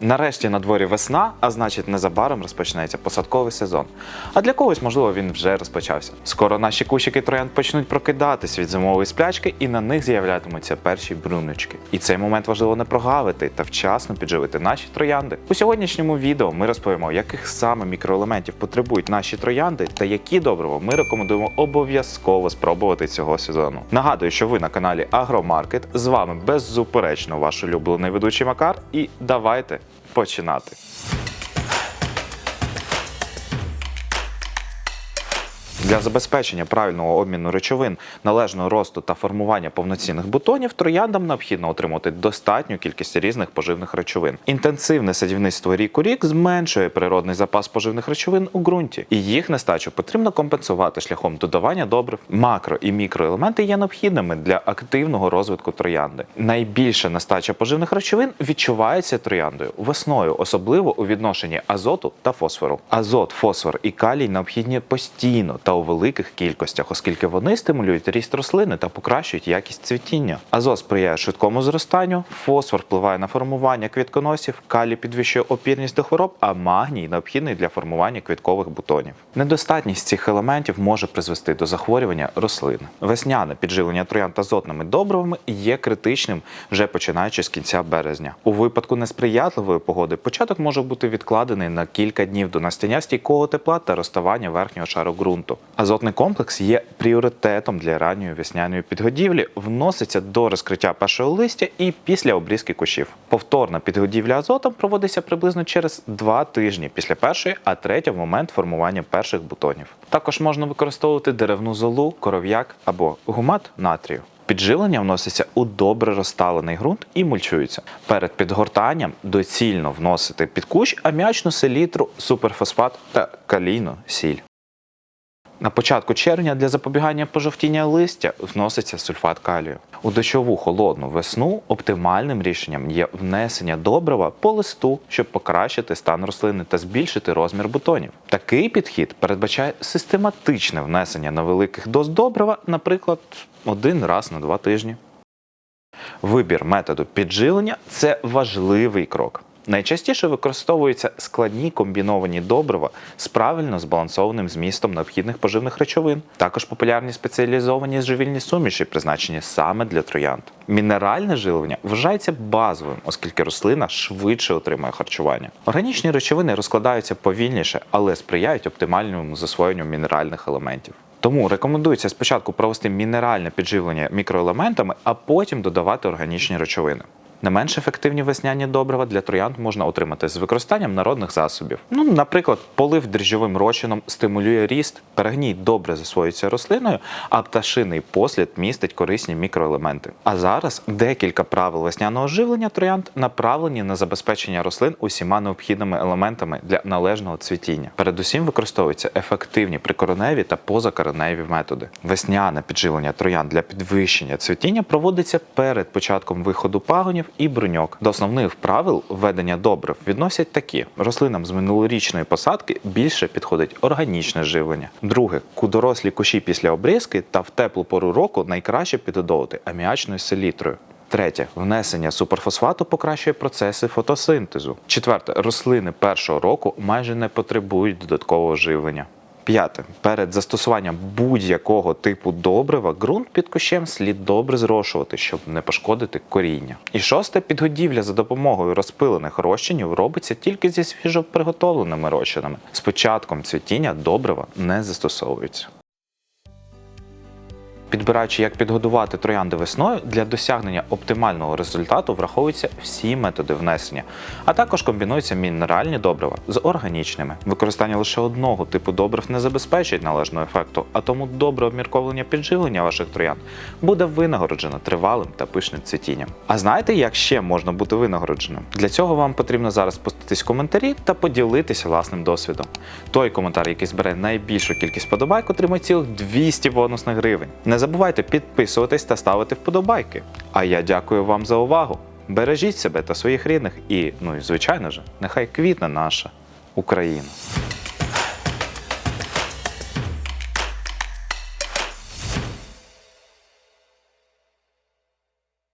Нарешті на дворі весна, а значить незабаром розпочнеться посадковий сезон. А для когось, можливо, він вже розпочався. Скоро наші кущики троянд почнуть прокидатись від зимової сплячки, і на них з'являтимуться перші бруночки. І цей момент важливо не прогавити та вчасно підживити наші троянди. У сьогоднішньому відео ми розповімо, яких саме мікроелементів потребують наші троянди та які добрива ми рекомендуємо обов'язково спробувати цього сезону. Нагадую, що ви на каналі Агромаркет. З вами беззуперечно ваш улюблений ведучий Макар. І давайте починати. Для забезпечення правильного обміну речовин, належного росту та формування повноцінних бутонів трояндам необхідно отримати достатню кількість різних поживних речовин. Інтенсивне садівництво рік у рік зменшує природний запас поживних речовин у ґрунті, і їх нестачу потрібно компенсувати шляхом додавання добрив. Макро і мікроелементи є необхідними для активного розвитку троянди. Найбільша нестача поживних речовин відчувається трояндою весною, особливо у відношенні азоту та фосфору. Азот, фосфор і калій необхідні постійно та у великих кількостях, оскільки вони стимулюють ріст рослини та покращують якість цвітіння. Азот сприяє швидкому зростанню, фосфор впливає на формування квітконосів, калій підвищує опірність до хвороб, а магній необхідний для формування квіткових бутонів. Недостатність цих елементів може призвести до захворювання рослин. Весняне підживлення троянд азотними добривами є критичним вже починаючи з кінця березня. У випадку несприятливої погоди початок може бути відкладений на кілька днів до настання стійкого тепла та розставання верхнього шару ґрунту. Азотний комплекс є пріоритетом для ранньої весняної підгодівлі, вноситься до розкриття першого листя і після обрізки кущів. Повторна підгодівля азотом проводиться приблизно через два тижні після першої, а третя в момент формування перших бутонів. Також можна використовувати деревну золу, коров'як або гумат натрію. Підживлення вноситься у добре розталений ґрунт і мульчується. Перед підгортанням доцільно вносити під кущ аміачну селітру, суперфосфат та калійну сіль. На початку червня для запобігання пожовтіння листя вноситься сульфат калію. У дощову холодну весну оптимальним рішенням є внесення добрива по листу, щоб покращити стан рослини та збільшити розмір бутонів. Такий підхід передбачає систематичне внесення невеликих доз добрива, наприклад, один раз на два тижні. Вибір методу підживлення це важливий крок. Найчастіше використовуються складні комбіновані добрива з правильно збалансованим змістом необхідних поживних речовин. Також популярні спеціалізовані живільні суміші, призначені саме для троянд. Мінеральне живлення вважається базовим, оскільки рослина швидше отримує харчування. Органічні речовини розкладаються повільніше, але сприяють оптимальному засвоєнню мінеральних елементів. Тому рекомендується спочатку провести мінеральне підживлення мікроелементами, а потім додавати органічні речовини. Не менш ефективні весняні добрива для троянд можна отримати з використанням народних засобів. Ну, наприклад, полив дріжджовим розчином стимулює ріст, перегній добре засвоюється рослиною, а пташиний послід містить корисні мікроелементи. А зараз декілька правил весняного живлення троянд направлені на забезпечення рослин усіма необхідними елементами для належного цвітіння. Передусім використовуються ефективні прикореневі та позакореневі методи. Весняне підживлення троянд для підвищення цвітіння проводиться перед початком виходу пагонів і бруньок. До основних правил введення добрив відносять такі: рослинам з минулорічної посадки більше підходить органічне живлення. Друге, ку дорослі кущі після обрізки та в теплу пору року найкраще підгодовувати аміачною селітрою. Третє внесення суперфосфату покращує процеси фотосинтезу. Четверте, рослини першого року майже не потребують додаткового живлення. П'яте. Перед застосуванням будь-якого типу добрива ґрунт під кущем слід добре зрошувати, щоб не пошкодити коріння. І шосте підгодівля за допомогою розпилених розчинів робиться тільки зі свіжоприготовленими розчинами. З початком цвітіння добрива не застосовуються. Підбираючи, як підгодувати троянди весною, для досягнення оптимального результату враховуються всі методи внесення, а також комбінуються мінеральні добрива з органічними. Використання лише одного типу добрив не забезпечить належного ефекту, а тому добре обмірковлення підживлення ваших троянд буде винагороджено тривалим та пишним цвітінням. А знаєте, як ще можна бути винагородженим? Для цього вам потрібно зараз спуститись в коментарі та поділитися власним досвідом. Той коментар, який збере найбільшу кількість подобайк, отримає цілих 200 бонусних гривень. Не забувайте підписуватись та ставити вподобайки. А я дякую вам за увагу. Бережіть себе та своїх рідних і, ну і звичайно ж, нехай квітне наша Україна.